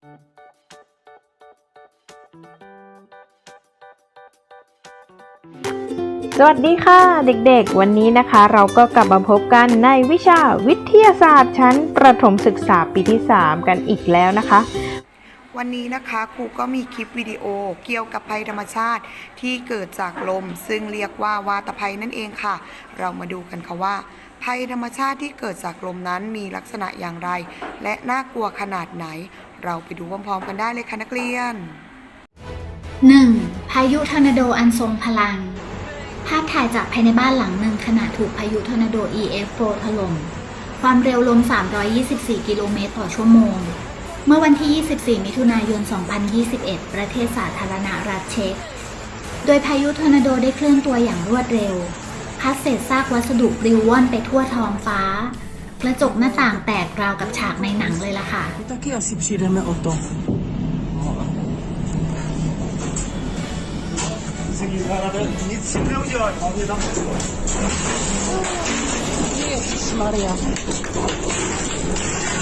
สวัสดีค่ะเด็กๆ วันนี้นะคะ เราก็กลับมาพบกันในวิชาวิทยาศาสตร์ชั้นประถมศึกษาปีที่ 3 กันอีกแล้วนะคะ วันนี้นะคะครูก็มีคลิปวิดีโอเกี่ยวกับภัยธรรมชาติที่เกิดจากลม ซึ่งเรียกว่าวาตภัยนั่นเองค่ะ เรามาดูกันค่ะว่า ภัยธรรมชาติที่เกิดจากลมนั้นมีลักษณะอย่างไร และน่ากลัวขนาดไหน เราไปดูพร้อมๆกันได้เลยค่ะนักเรียน 1. พายุทอร์นาโดอันทรงพลัง ภาพถ่ายจากภายในบ้านหลังหนึ่งขณะถูกพายุทอร์นาโด EF4 ถล่ม ความเร็วลม 324 กิโลเมตรต่อชั่วโมง เมื่อวันที่ 24 มิถุนายน 2021 ประเทศสาธารณรัฐเช็ก โดยพายุทอร์นาโดได้เคลื่อนตัวอย่างรวดเร็ว พัดเศษซากวัสดุปลิวว่อนไปทั่วท้องฟ้า กระจกหน้าต่างแตกราวกับฉากในหนังเลยล่ะค่ะ Taky asi přijdeme o to. Nic si neudělaj, hlavně tam Maria.2.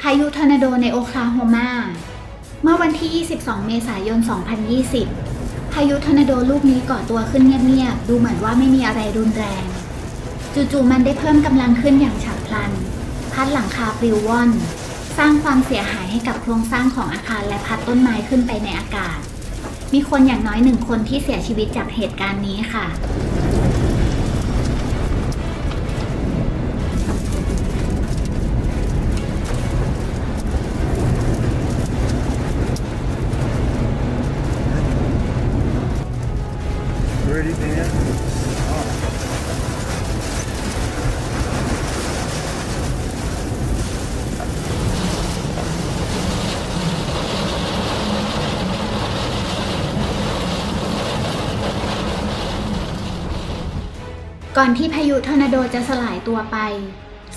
พายุทอร์นาโดในโอคลาโฮมา เมื่อวันที่ 22 เมษายน 2020 พายุทอร์นาโดลูกนี้ก่อตัวขึ้นเงียบๆ ดูเหมือนว่าไม่มีอะไรรุนแรง จู่ๆ มันได้เพิ่มกำลังขึ้นอย่างฉับพลัน พัดหลังคาปลิวว่อน สร้างความเสียหายให้กับโครงสร้างของอาคารและพัดต้นไม้ขึ้นไปในอากาศ มีคนอย่างน้อยหนึ่งคนที่เสียชีวิตจากเหตุการณ์นี้ค่ะ ก่อนที่พายุทอร์นาโดจะสลายตัวไป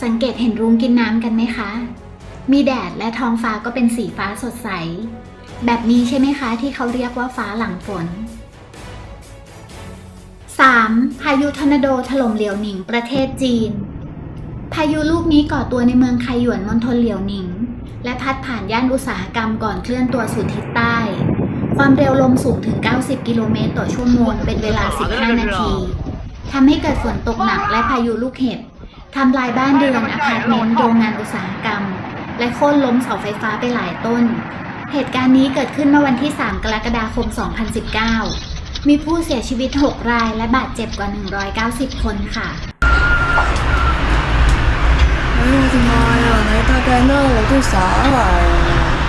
สังเกตเห็นรุ้งกินน้ำกันไหมคะ มีแดดและท้องฟ้าก็เป็นสีฟ้าสดใส แบบนี้ใช่ไหมคะที่เขาเรียกว่าฟ้าหลังฝน 3. พายุทอร์นาโดถล่มเหลียวหนิงประเทศจีน พายุลูกนี้ก่อตัวในเมืองไคหยวนมณฑลเหลียวหนิง และพัดผ่านย่านอุตสาหกรรมก่อนเคลื่อนตัวสู่ทิศใต้ ความเร็วลมสูงถึง 90 กิโลเมตรต่อชั่วโมงเป็นเวลา 15 นาที ทำให้เกิดฝนตกหนักและพายุลูกเห็บ ทำลายบ้านเรือนอพาร์ตเมนต์โรงงานอุตสาหกรรม และโค่นล้มเสาไฟฟ้าไปหลายต้น เหตุการณ์นี้เกิดขึ้นเมื่อวันที่ 3 กรกฎาคม 2019 มีผู้เสียชีวิต 6 รายและบาดเจ็บกว่า 190 คนค่ะ 哎呦我的妈呀！那大概那我这啥玩意儿啊？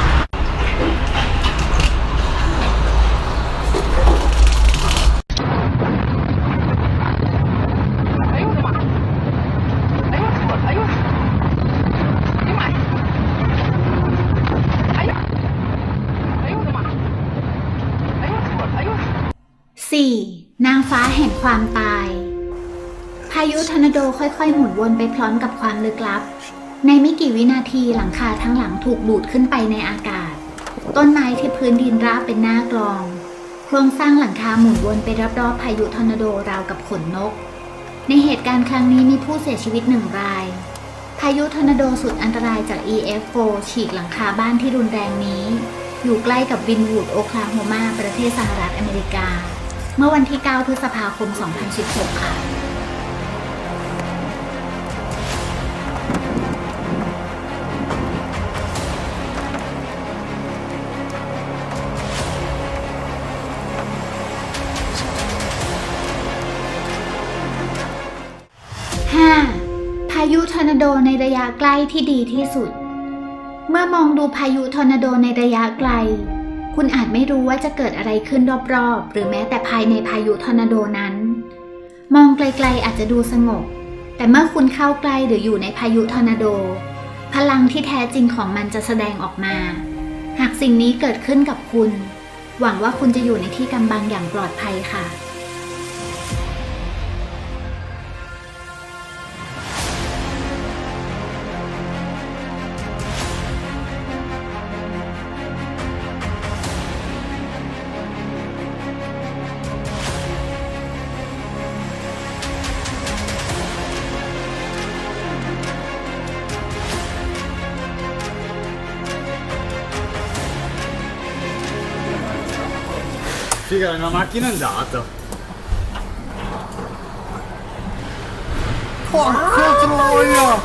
4. นางฟ้าแห่งความตาย พายุทอร์นาโดค่อยๆ หมุนวนไปพร้อมกับความลึกลับ ในไม่กี่วินาทีหลังคาทั้งหลังถูกดูดขึ้นไปในอากาศ ต้นไม้ที่พื้นดินราบเป็นหน้ากลอง โครงสร้างหลังคาหมุนวนไปรอบๆพายุทอร์นาโดราวกับขนนก ในเหตุการณ์ครั้งนี้มีผู้เสียชีวิตหนึ่งราย พายุทอร์นาโดสุดอันตรายจาก EF4 ฉีกหลังคาบ้านที่รุนแรงนี้ อยู่ใกล้กับวินวูดโอคลาโฮมาประเทศสหรัฐอเมริกา เมื่อวันที่ 9 พฤษภาคม 2016 ค่ะ 5. พายุทอร์นาโดในระยะใกล้ที่ดีที่สุด เมื่อมองดูพายุทอร์นาโดในระยะไกล คุณอาจไม่รู้ว่าจะเกิดอะไรขึ้นรอบๆ หรือแม้แต่ภายในพายุทอร์นาโดนั้น มองไกลๆอาจจะดูสงบ แต่เมื่อคุณเข้าใกล้หรืออยู่ในพายุทอร์นาโด พลังที่แท้จริงของมันจะแสดงออกมา หากสิ่งนี้เกิดขึ้นกับคุณ หวังว่าคุณจะอยู่ในที่กำบังอย่างปลอดภัยค่ะ Figa, è una macchina andata. Porca troia!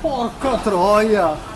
Porca troia!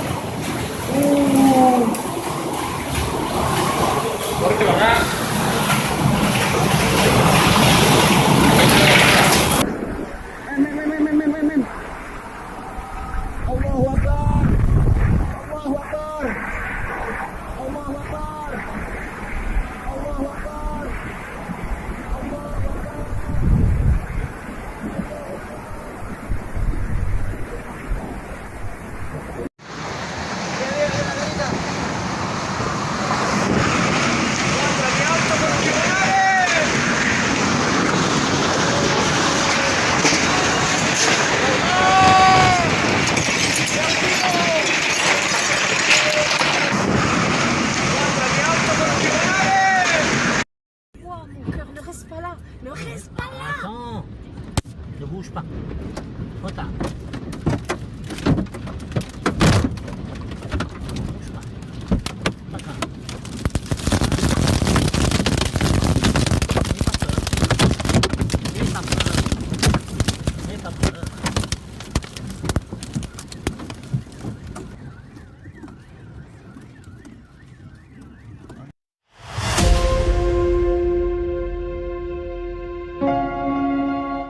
ほた。